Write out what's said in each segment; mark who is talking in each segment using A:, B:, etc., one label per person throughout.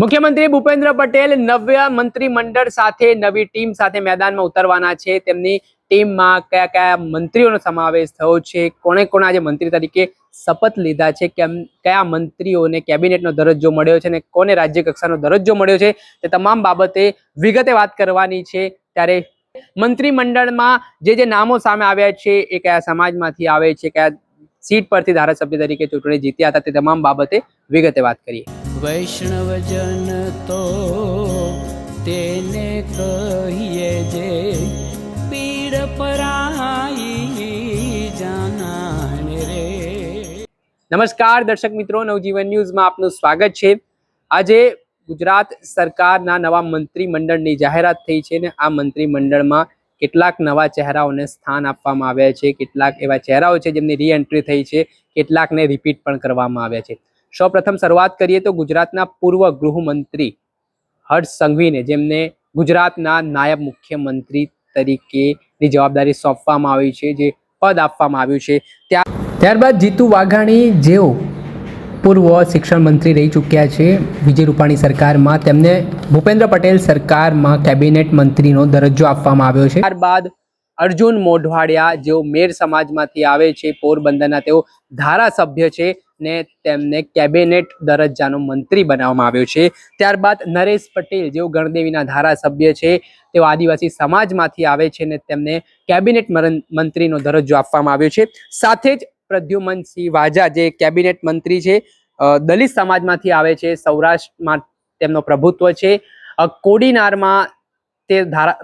A: મુખ્યમંત્રી ભૂપેન્દ્ર પટેલ નવ્ય મંત્રીમંડળ સાથે નવી ટીમ સાથે મેદાનમાં ઉતરવાના છે. તેમની ટીમમાં કયા કયા મંત્રીઓનો સમાવેશ થયો છે? કોણે કોણે આજે મંત્રી તરીકે શપથ લીધા છે? કેમ, કયા મંત્રીઓને કેબિનેટનો દરજ્જો મળ્યો છે અને કોને રાજ્ય કક્ષાનો દરજ્જો મળ્યો છે? તે તમામ બાબતે વિગતે વાત કરવાની છે. ત્યારે મંત્રીમંડળમાં જે જે નામો સામે આવ્યા છે, એ કયા સમાજમાંથી આવે છે? કયા સીટ પરથી ધારાસભ્ય તરીકે ચૂંટણી જીત્યા હતા? તે તમામ બાબતે વિગતે વાત કરીએ.
B: વૈષ્ણવજન તો તેને કહીએ જે પીડ પરાઈ જાનાને રે.
A: નમસ્કાર દર્શક મિત્રો, નવજીવન ન્યૂઝમાં આપનું સ્વાગત છે. આજે ગુજરાત સરકારના નવા મંત્રીમંડળની જાહેરાત થઈ છે ને આ મંત્રીમંડળમાં કેટલાક નવા ચહેરાઓને સ્થાન આપવામાં આવ્યા છે, કેટલાક એવા ચહેરાઓ છે જેમની રીએન્ટ્રી થઈ છે, કેટલાકને રિપીટ પણ કરવામાં આવ્યા છે. સૌપ્રથમ શરૂઆત કરીએ તો ગુજરાતના પૂર્વ ગૃહમંત્રી હર્ષ સંઘવીને, જેમને ગુજરાતના નાયબ મુખ્યમંત્રી તરીકેની જવાબદારી સોંપવામાં આવી છે, જે પદ આપવામાં આવ્યું છે. ત્યાં, ત્યારબાદ જીતુ વાઘાણી જેઓ પૂર્વ શિક્ષણ મંત્રી રહી ચૂક્યા છે. વિજય રૂપાણી સરકારમાં, તેમને ભૂપેન્દ્ર પટેલ સરકારમાં કેબિનેટ મંત્રીનો દરજ્જો આપવામાં આવ્યો છે. ત્યારબાદ અર્જુન મોઢવાડિયા જેઓ મેર સમાજમાંથી આવે છે, પોરબંદરના તેઓ ધારાસભ્ય છે. ને તેમને કેબિનેટ દરજ્જાનો મંત્રી બનાવવામાં આવ્યો છે. ત્યારબાદ નરેશ પટેલ, જેઓ ગણદેવીના ધારાસભ્ય છે, તેઓ આદિવાસી સમાજમાંથી આવે છે ને તેમને કેબિનેટ મંત્રીનો દરજ્જો આપવામાં આવ્યો છે. સાથે જ પ્રદ્યુમનસિંહ વાજા, જે કેબિનેટ મંત્રી છે દલિત સમાજમાંથી આવે છે, સૌરાષ્ટ્રમાં તેમનો પ્રભુત્વ છે. કોડીનારમાં તે ધારા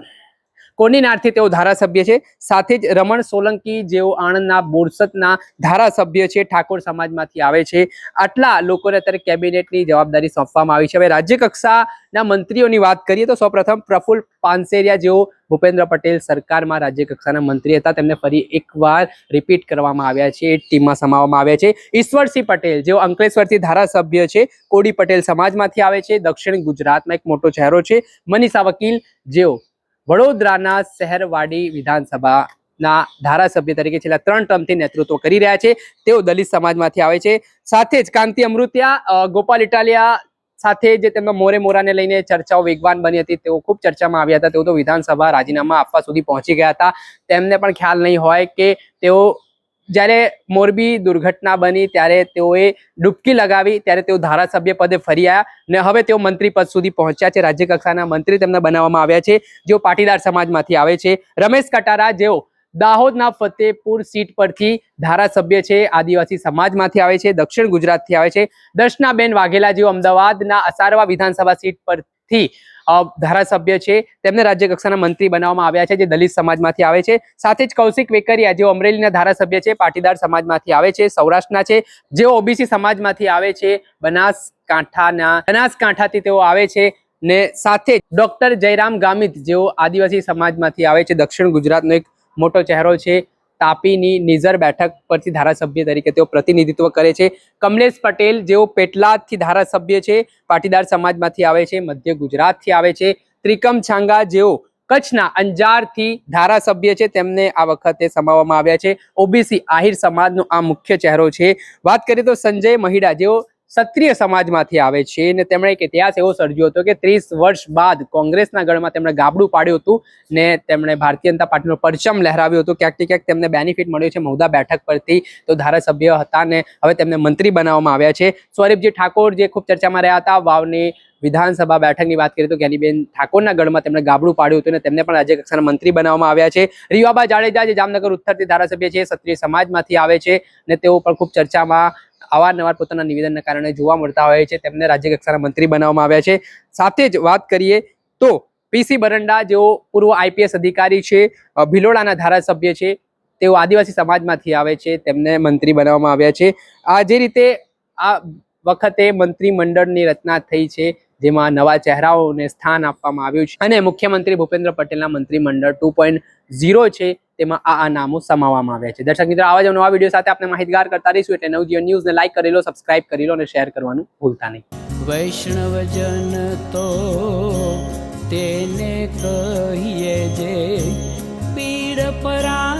A: કોડીનારથી તેઓ ધારાસભ્ય છે? સાથે જ રમણ સોલંકી જેઓ આણંદના બોરસદના ધારાસભ્ય છે, ઠાકોર સમાજમાંથી આવે છે. આટલા લોકોને અત્યારે કેબિનેટની જવાબદારી સોંપવામાં આવી છે. હવે રાજ્ય કક્ષાના મંત્રીઓની વાત કરીએ તો સૌપ્રથમ પ્રફુલ્લ પાનસેરિયા જેઓ ભૂપેન્દ્ર પટેલ સરકારમાં રાજ્ય કક્ષાના મંત્રી હતા. તેમને ફરી એકવાર રિપીટ કરવામાં આવ્યા છે. એ ટીમમાં સમાવવામાં આવ્યા છે. ઈશ્વરસિંહ પટેલ જેઓ અંકલેશ્વરથી ધારાસભ્ય છે, કોડી પટેલ સમાજમાંથી આવે છે. દક્ષિણ ગુજરાતમાં એક મોટો ચહેરો છે. મનીષા વકીલ જેઓ વડોદરાના શહેરવાડી વિધાનસભાના ધારાસભ્ય તરીકે છેલ્લા ત્રણ ટર્મથી નેતૃત્વ કરી રહ્યા છે. તેઓ દલિત સમાજમાંથી આવે છે. સાથે જ કાંતિ અમૃત્યા ગોપાલ ઇટાલિયા સાથે જે તેમના મોરે મોરાને લઈને ચર્ચાઓ વેગવાન બની હતી, તેઓ ખૂબ ચર્ચામાં આવ્યા હતા. તેઓ તો વિધાનસભા રાજીનામા આપવા સુધી પહોંચી ગયા હતા. તેમને પણ ખ્યાલ નહીં હોય કે તેઓ જ્યારે મોરબી દુર્ઘટના બની, ત્યારે તેઓએ ડૂબકી લગાવી, ત્યારે તેઓ ધારાસભ્ય પદે ફરી આવ્યા ને હવે તેઓ મંત્રી પદ સુધી પહોંચ્યા છે. રાજ્ય કક્ષાના મંત્રી તેમને બનાવવામાં આવ્યા છે, જેઓ પાટીદાર સમાજમાંથી આવે છે. રમેશ કટારા, જેઓ દાહોદના ફતેપુર સીટ પરથી ધારાસભ્ય છે, આદિવાસી સમાજમાંથી આવે છે, દક્ષિણ ગુજરાતથી આવે છે. દર્શનાબેન વાઘેલા, જેઓ અમદાવાદના અસારવા વિધાનસભા સીટ પરથી ધારાસભ્ય છે. તેમને રાજ્ય કક્ષાના મંત્રી બનાવવામાં આવ્યા છે, જે દલિત સમાજમાંથી આવે છે. સાથે જ કૌશિક વેકરિયા, જેઓ અમરેલીના ધારાસભ્ય છે, પાટીદાર સમાજમાંથી આવે છે, સૌરાષ્ટ્રના છે. જેઓ ઓબીસી સમાજમાંથી આવે છે, બનાસકાંઠાના, બનાસકાંઠાથી તેઓ આવે છે. ને સાથે જ ડોક્ટર જયરામ ગામિત, જેઓ આદિવાસી સમાજમાંથી આવે છે, દક્ષિણ ગુજરાતનો એક મોટો ચહેરો છે. તાપીની નિઝર બેઠક પરથી ધારાસભ્ય તરીકે તેઓ પ્રતિનિધિત્વ કરે છે. કમલેશ પટેલ જેઓ પેટલાદથી ધારાસભ્ય છે, પાટીદાર સમાજમાંથી આવે છે, મધ્ય ગુજરાતથી આવે છે. ત્રિકમ છાંગા જેઓ કચ્છના અંજારથી ધારાસભ્ય છે, તેમને આ વખતે સમાવવામાં આવ્યા છે. ઓબીસી આહિર સમાજનો આ મુખ્ય ચહેરો છે. વાત કરીએ તો સંજય મહિડા જેઓ ક્ષત્રિય સમાજમાંથી આવે છે. અને તેમણે એક ઇતિહાસ એવો સર્જ્યો હતો કે ત્રીસ વર્ષ બાદ કોંગ્રેસના ગળમાં તેમણે ગાબડું પાડ્યું હતું ને તેમણે ભારતીય જનતા પાર્ટીનો પરચમ લહેરાવ્યો હતો. ક્યાંક ક્યાંક તેમને બેનિફિટ મળ્યો છે મહુદા બેઠક પરથી. તો ધારાસભ્ય હતા ને હવે તેમને મંત્રી બનાવવામાં આવ્યા છે. સ્વરૂપજી ઠાકોર જે ખૂબ ચર્ચામાં રહ્યા હતા, વાવની વિધાનસભા બેઠકની વાત કરીએ તો જ્ઞાનીબેન ઠાકોરના ગઢમાં તેમણે ગાબડું પાડ્યું હતું અને તેમને પણ રાજ્ય કક્ષાના મંત્રી બનાવવામાં આવ્યા છે. રીવાબા જાડેજા જે જામનગર ઉત્તરથી ધારાસભ્ય છે, ક્ષત્રિય સમાજમાંથી આવે છે ને તેઓ પણ ખૂબ ચર્ચામાં અવારનવાર પોતાના નિવેદનના કારણે જોવા મળતા હોય છે. તેમને રાજ્ય કક્ષાના મંત્રી બનાવવામાં આવ્યા છે. સાથે જ વાત કરીએ તો પીસી બરંડા જેઓ પૂર્વ આઈપીએસ અધિકારી છે ભિલોડાના ધારાસભ્ય છે, તેઓ આદિવાસી સમાજમાંથી આવે છે, તેમને મંત્રી બનાવવામાં આવ્યા છે. આ જે રીતે આ વખતે મંત્રીમંડળની રચના થઈ છે જેમાં નવા ચહેરાઓને સ્થાન આપવામાં આવ્યું છે. અને મુખ્યમંત્રી ભૂપેન્દ્ર પટેલના મંત્રીમંડળ ટુ પોઈન્ટ ઝીરો છે, તેમાં આ આ નામો સમાવવામાં આવ્યા છે. દર્શક મિત્રો, આવા જ નવા વીડિયો સાથે આપણે માહિતગાર કરતા રહીશું, એટલે નવજીવન ન્યૂઝને લાઈક કરી લો, સબસ્ક્રાઇબ કરી લો અને શેર કરવાનું ભૂલતા નહીં.
B: વૈષ્ણવજન તો તેને કહીએ જે, પીડ પરાઈ